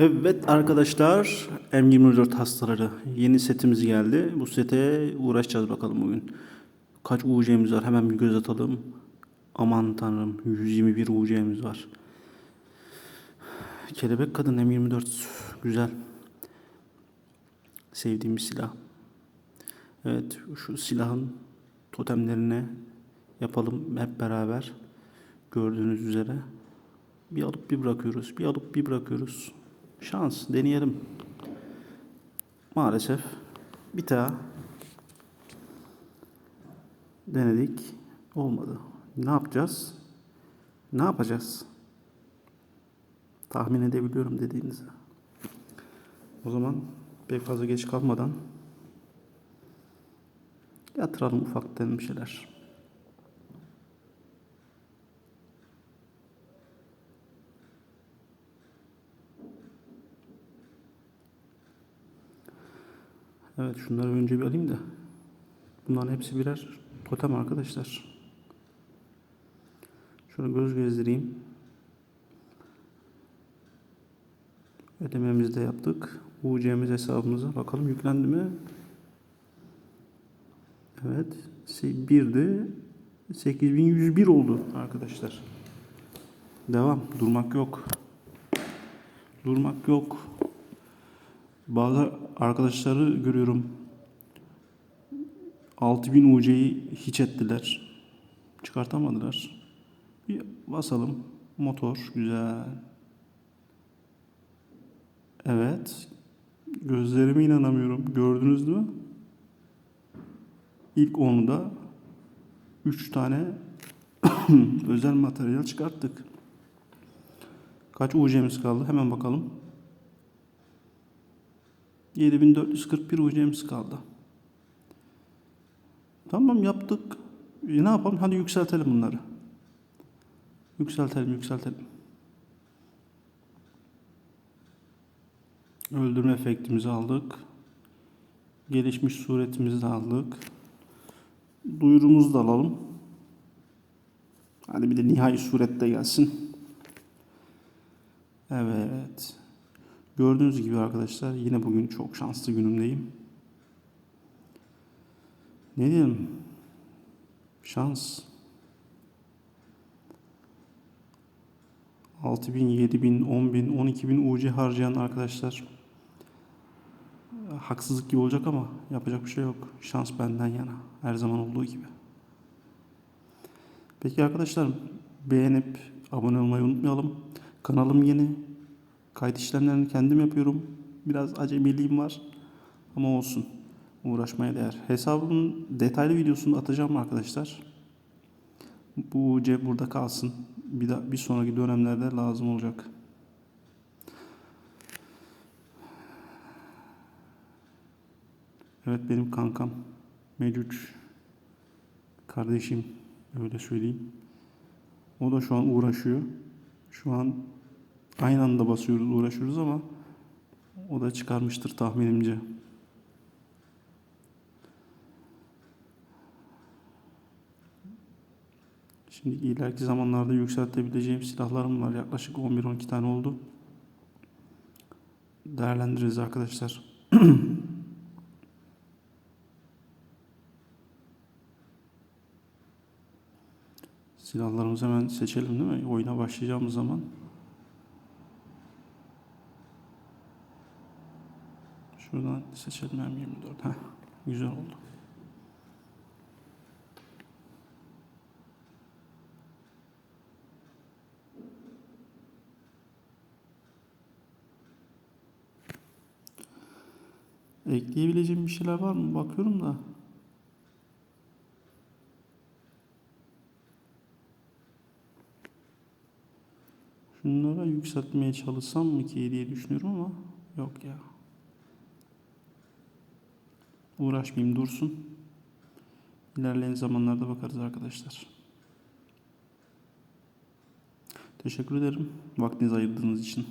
Evet arkadaşlar M24 hastaları yeni setimiz geldi. Bu sete uğraşacağız bakalım bugün. Kaç UC'miz var hemen bir göz atalım. Aman tanrım 121 UC'miz var. Kelebek kadın M24 güzel. Sevdiğim bir silah. Evet şu silahın totemlerini yapalım hep beraber. Gördüğünüz üzere. Bir alıp bir bırakıyoruz. Bir alıp bir bırakıyoruz. Şans. Deneyelim. Maalesef bir daha denedik. Olmadı. Ne yapacağız? Ne yapacağız? Tahmin edebiliyorum dediğinizi. O zaman pek fazla geç kalmadan yatıralım ufaktan bir şeyler. Evet şunları önce bir alayım da. Bunların hepsi birer totem arkadaşlar. Şöyle göz gezdireyim. Ödememizi de yaptık. UC'miz hesabımıza bakalım yüklendi mi? Evet. 1'di. 8101 oldu arkadaşlar. Devam. Durmak yok. Durmak yok. Bazı arkadaşları görüyorum. 6000 UC'yi hiç ettiler. Çıkartamadılar. Bir basalım. Motor güzel. Evet. Gözlerime inanamıyorum. Gördünüz mü? İlk onda 3 tane özel materyal çıkarttık. Kaç UC'miz kaldı? Hemen bakalım. 7441 UC'miz kaldı. Tamam yaptık. E, ne yapalım? Hadi yükseltelim bunları. Yükseltelim, yükseltelim. Öldürme efektimizi aldık. Gelişmiş suretimizi de aldık. Duyurumuzu da alalım. Hadi bir de nihai surette gelsin. Evet. Gördüğünüz gibi arkadaşlar yine bugün çok şanslı günümdeyim. Ne diyelim? Şans. 6000, 7000, 10000, 12000 UC harcayan arkadaşlar haksızlık gibi olacak ama yapacak bir şey yok. Şans benden yana. Her zaman olduğu gibi. Peki arkadaşlar beğenip abone olmayı unutmayalım. Kanalım yeni. Kayıt işlemlerini kendim yapıyorum. Biraz acemiliğim var. Ama olsun. Uğraşmaya değer. Hesabımın detaylı videosunu atacağım arkadaşlar. Bu UC burada kalsın. Bir, da, bir sonraki dönemlerde lazım olacak. Evet benim kankam Mecüc kardeşim öyle söyleyeyim. O da şu an uğraşıyor. Şu an aynı anda basıyoruz, uğraşıyoruz ama o da çıkarmıştır tahminimce. Şimdi ileriki zamanlarda yükseltebileceğim silahlarım var. Yaklaşık 11-12 tane oldu. Değerlendiririz arkadaşlar. Silahlarımızı hemen seçelim değil mi? Oyuna başlayacağımız zaman. Şuradan seçelim M24. Heh, güzel oldu. Ekleyebileceğim bir şeyler var mı? Bakıyorum da. Şunlara yükseltmeye çalışsam mı ki diye düşünüyorum ama yok ya. Uğraşmayayım dursun. İlerleyen zamanlarda bakarız arkadaşlar. Teşekkür ederim vaktinizi ayırdığınız için.